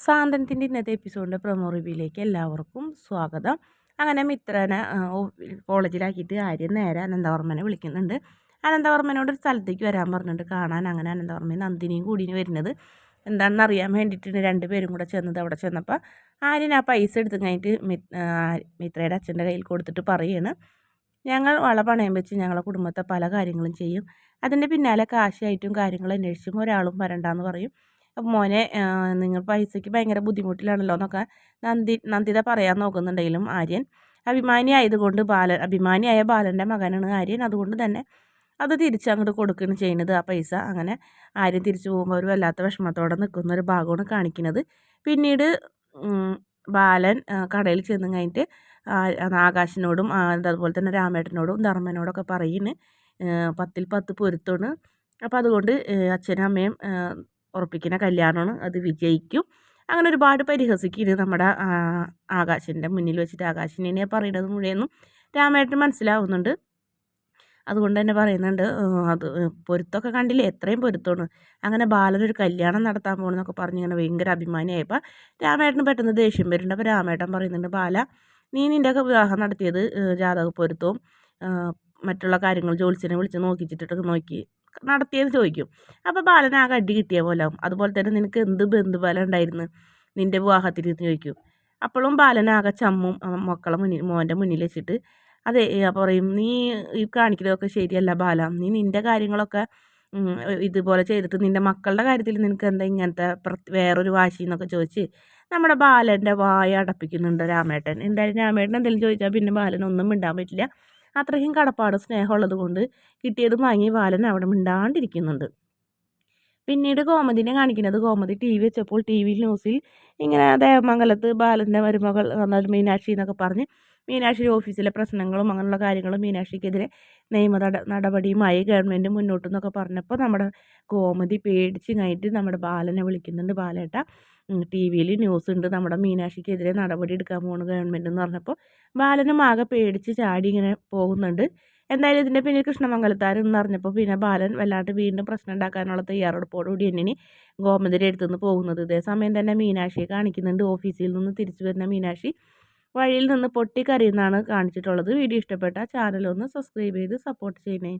സാന്ത്വനത്തിന്റെ ഇന്നത്തെ എപ്പിസോഡിന്റെ പ്രൊമോ റിവ്യൂയിലേക്ക് എല്ലാവർക്കും സ്വാഗതം. അങ്ങനെ മിത്രനെ കോളേജിലാക്കിയിട്ട് ആര്യൻ നേരെ അനന്തവർമ്മനെ വിളിക്കുന്നുണ്ട്. അനന്തവർമ്മനോട് ഒരു സ്ഥലത്തേക്ക് വരാൻ പറഞ്ഞിട്ട് കാണാൻ അങ്ങനെ അനന്തവർമ്മയും നന്ദിനിയും കൂടി വരുന്നത്. എന്താണെന്ന് അറിയാൻ വേണ്ടിയിട്ടാണ് രണ്ടുപേരും കൂടെ ചെന്നത് അവിടെ ചെന്നപ്പോൾ. ആര്യൻ ആ പൈസ എടുത്ത് കഴിഞ്ഞിട്ട് മിത്രയുടെ അച്ഛന്റെ കയ്യിൽ കൊടുത്തിട്ട് പറയുകയാണ് ഞങ്ങൾ വള പണയം വെച്ച് ഞങ്ങളെ കുടുംബത്തെ പല കാര്യങ്ങളും ചെയ്യും. അതിന്റെ പിന്നാലെ കാശായിട്ടും കാര്യങ്ങൾ അന്വേഷിച്ചും ഒരാളും വരണ്ടെന്ന് പറയും. മോനെ നിങ്ങൾ പൈസയ്ക്ക് ഭയങ്കര ബുദ്ധിമുട്ടിലാണല്ലോ എന്നൊക്കെ നന്ദി നന്ദിത പറയാൻ നോക്കുന്നുണ്ടെങ്കിലും ആര്യൻ അഭിമാനി ആയതുകൊണ്ട് ബാലൻ അഭിമാനിയായ ബാലന്റെ മകനാണ് ആര്യൻ. അതുകൊണ്ട് തന്നെ അത് തിരിച്ചങ്ങോട്ട് കൊടുക്കുകയാണ് ചെയ്യുന്നത് ആ പൈസ. അങ്ങനെ ആര്യൻ തിരിച്ചു പോകുമ്പോൾ ഒരു വല്ലാത്ത വിഷമത്തോടെ നിൽക്കുന്ന ഒരു ഭാഗമാണ് കാണിക്കുന്നത് പിന്നീട് ബാലൻ കടയിൽ ചെന്ന് കഴിഞ്ഞിട്ട് ആകാശിനോടും അതുപോലെ തന്നെ രാമേട്ടനോടും ധർമ്മനോടൊക്കെ പറയുന്നു പത്തിൽ പത്ത് പൊരുത്തമാണ്. അപ്പോൾ അതുകൊണ്ട് അച്ഛനും അമ്മയും ഉറപ്പിക്കുന്ന കല്യാണമാണ്. അത് വിജയിക്കും. അങ്ങനെ ഒരുപാട് പരിഹസിക്കുന്നു നമ്മുടെ ആകാശിന്റെ മുന്നിൽ വെച്ചിട്ട്. ആകാശിനെ പറയുന്നത് മുഴുവനും രാമേട്ടൻ മനസ്സിലാവുന്നുണ്ട്. അതുകൊണ്ട് തന്നെ പറയുന്നുണ്ട് അത് പൊരുത്തമൊക്കെ കണ്ടില്ലേ? എത്രയും പൊരുത്തമാണ്. അങ്ങനെ ബാലനൊരു കല്യാണം നടത്താൻ പോകണമെന്നൊക്കെ പറഞ്ഞ് ഇങ്ങനെ ഭയങ്കര അഭിമാനിയായപ്പോൾ രാമേട്ടന് പെട്ടെന്ന് ദേഷ്യം വരുന്നുണ്ട്. അപ്പോൾ രാമേട്ടൻ പറയുന്നുണ്ട് ബാല നീ നിന്റെയൊക്കെ വിവാഹം നടത്തിയത് ജാതക പൊരുത്തവും മറ്റുള്ള കാര്യങ്ങൾ ജോത്സ്യനെ വിളിച്ച് നോക്കിച്ചിട്ടൊക്കെ നോക്കി നടത്തിയെന്ന് ചോദിക്കും. അപ്പോൾ ബാലൻ ആ അടി കിട്ടിയ പോലെ ആവും. അതുപോലെ തന്നെ നിനക്ക് എന്ത് ബന്ധുബലം ഉണ്ടായിരുന്നു നിന്റെ വിവാഹത്തിൽ എന്ന് ചോദിക്കും. അപ്പോഴും ബാലനാകെ ചമ്മും മക്കളെ മുന്നിൽ മോന്റെ മുന്നിൽ വെച്ചിട്ട് അതെ പറയും നീ ഈ കാണിക്കലൊക്കെ ശരിയല്ല ബാല. നീ നിന്റെ കാര്യങ്ങളൊക്കെ ഇതുപോലെ ചെയ്തിട്ട് നിന്റെ മക്കളുടെ കാര്യത്തിൽ നിനക്ക് എന്താ ഇങ്ങനത്തെ വേറൊരു വാശി എന്നൊക്കെ ചോദിച്ച് നമ്മുടെ ബാലന്റെ വായ അടപ്പിക്കുന്നുണ്ട് രാമേട്ടൻ. എന്തായാലും രാമേട്ടൻ എന്തെങ്കിലും ചോദിച്ചാൽ പിന്നെ ബാലൻ ഒന്നും മിണ്ടാൻ പറ്റില്ല. അത്രയ്ക്കും കടപ്പാട് സ്നേഹമുള്ളത് കൊണ്ട് കിട്ടിയതും വാങ്ങി ബാലൻ അവിടെ മിണ്ടാണ്ടിരിക്കുന്നുണ്ട്. പിന്നീട് ഗോമതിനെ കാണിക്കുന്നത് ഗോമതി ടി വി വെച്ചപ്പോൾ ടി വി ന്യൂസിൽ ഇങ്ങനെ ദേവമംഗലത്ത് ബാലന്റെ മരുമകൾ വന്നാൽ മീനാക്ഷി എന്നൊക്കെ പറഞ്ഞ് മീനാക്ഷി ഓഫീസിലെ പ്രശ്നങ്ങളും അങ്ങനെയുള്ള കാര്യങ്ങളും മീനാക്ഷിക്കെതിരെ നിയമ നടപടിയുമായി ഗവൺമെന്റ് മുന്നോട്ട് എന്നൊക്കെ പറഞ്ഞപ്പോൾ നമ്മുടെ കോമതി പേടിച്ച് കഴിഞ്ഞിട്ട് നമ്മുടെ ബാലനെ വിളിക്കുന്നുണ്ട് ബാലേട്ട. ടി വിയിൽ ന്യൂസ് ഉണ്ട്. നമ്മുടെ മീനാക്ഷിക്കെതിരെ നടപടി എടുക്കാൻ പോകുന്നു ഗവൺമെന്റ് എന്ന് പറഞ്ഞപ്പോൾ ബാലനും ആകെ പേടിച്ച് ചാടി ഇങ്ങനെ പോകുന്നുണ്ട്. എന്തായാലും ഇതിന്റെ പിന്നെ കൃഷ്ണമംഗലത്താരൻ എന്ന് പറഞ്ഞപ്പോൾ പിന്നെ ബാലൻ വല്ലാണ്ട് വീണ്ടും പ്രശ്നം ഉണ്ടാക്കാനുള്ള തയ്യാറെടുപ്പോടുകൂടി എന്നിനി ഗോമതിരെ അടുത്തുനിന്ന് പോകുന്നത്. ഇതേ സമയം തന്നെ മീനാക്ഷിയെ കാണിക്കുന്നുണ്ട്. ഓഫീസിൽ നിന്ന് തിരിച്ചു വരുന്ന മീനാക്ഷി വഴിയിൽ നിന്ന് പൊട്ടിക്കരയുന്നതാണ് കാണിച്ചിട്ടുള്ളത്. വീഡിയോ ഇഷ്ടപ്പെട്ട ചാനൽ ഒന്ന് സബ്സ്ക്രൈബ് ചെയ്ത് സപ്പോർട്ട് ചെയ്യണേ.